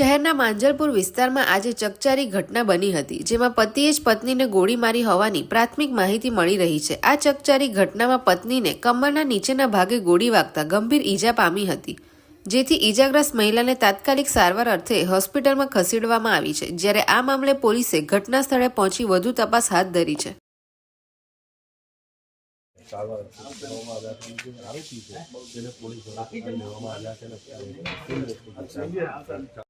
શહેરના માંજલપુર વિસ્તારમાં આજે ચકચારી ઘટના બની હતી, જેમાં પતિએ જ પત્નીને ગોળી મારી હોવાની પ્રાથમિક માહિતી મળી રહી છે. આ ચકચારી ઘટનામાં પત્નીને કમરના નીચેના ભાગે ગોળી વાગતા ગંભીર ઈજા પામી હતી, જેથી ઈજાગ્રસ્ત મહિલાને તાત્કાલિક સારવાર અર્થે હોસ્પિટલમાં ખસેડવામાં આવી છે, જ્યારે આ મામલે પોલીસે ઘટના સ્થળે પહોંચી વધુ તપાસ હાથ ધરી છે. છે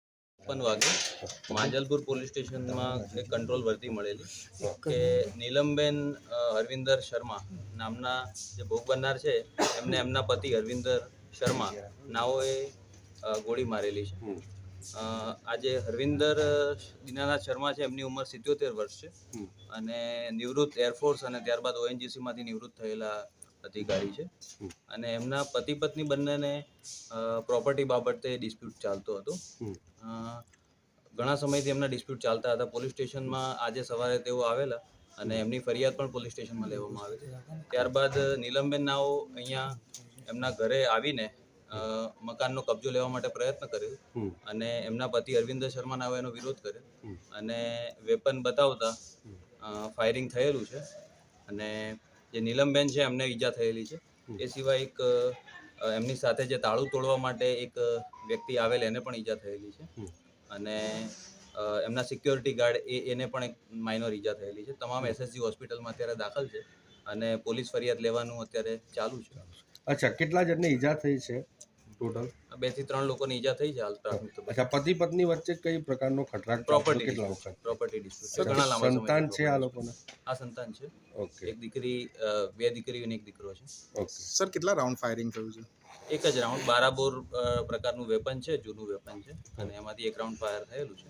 છપ્પન વાગે માંજલપુર પોલીસ સ્ટેશનમાં એક કંટ્રોલ વર્તી મળેલી કે નીલમબેન હરવિંદર શર્મા નામના જે ભોગ બનનાર છે એમને એમના પતિ હરવિંદર શર્મા નાઓએ ગોળી મારેલી છે. આજે હરવિંદર દીનાનાથ શર્મા છે એમની ઉંમર સિત્યોતેર વર્ષ છે અને નિવૃત્ત એરફોર્સ અને ત્યારબાદ ઓએનજીસીમાંથી નિવૃત્ત થયેલા અધિકારી છે. અને એમના પતિ પત્ની બંનેને પ્રોપર્ટી બાબતે ડિસ્પ્યુટ ચાલતો હતો. ઘણા સમયથી એમના ડિસ્પ્યુટ ચાલતા હતા. પોલીસ સ્ટેશનમાં આજે સવારે તેઓ આવેલા અને એમની ફરિયાદ પણ પોલીસ સ્ટેશનમાં લેવામાં આવેલી ત્યારબાદ નીલમબેન નાઓ અહીંયા એમના ઘરે આવીને મકાનનો કબજો લેવા માટે પ્રયત્ન કર્યો અને એમના પતિ અરવિંદ શર્મા નાઓએ એનો વિરોધ કર્યો. અને વેપન બતાવતા ફાયરિંગ થયેલું છે. અને જે નીલમબેન છે એમને ઈજા થયેલી છે. એ સિવાય એક એમની સાથે જે તાળું તોડવા માટે એક વ્યક્તિ આવેલ એને પણ ઈજા થયેલી છે. અને એમના સિક્યોરિટી ગાર્ડ એ એને પણ એક માઇનોર ઈજા થયેલી છે. તમામ એસએસજી હોસ્પિટલમાં અત્યારે દાખલ છે અને પોલીસ ફરિયાદ લેવાનું અત્યારે ચાલુ છે. અચ્છા કેટલા જણને ઈજા થઈ છે ટોટલ? બેથી ત્રણ લોકોની ઈજા થઈ છે હાલ પ્રાથમિક અચ્છા પતિ પત્ની વચ્ચે કઈ પ્રકારનો ખટરાટ પ્રોપર્ટી કેટલા વખત? પ્રોપર્ટી ડિસ્પ્યુટ ઘણા લાંબા સંતાન છે આ લોકોને. આ સંતાન છે. ઓકે. એક દીકરી બે દીકરીઓ અને એક દીકરો છે. ઓકે. સર કેટલા રાઉન્ડ ફાયરિંગ થયું છે? એક જ રાઉન્ડ બારાબોર પ્રકારનું વેપન છે જૂનું વેપન છે. અને એમાંથી એક રાઉન્ડ ફાયર થયેલું છે.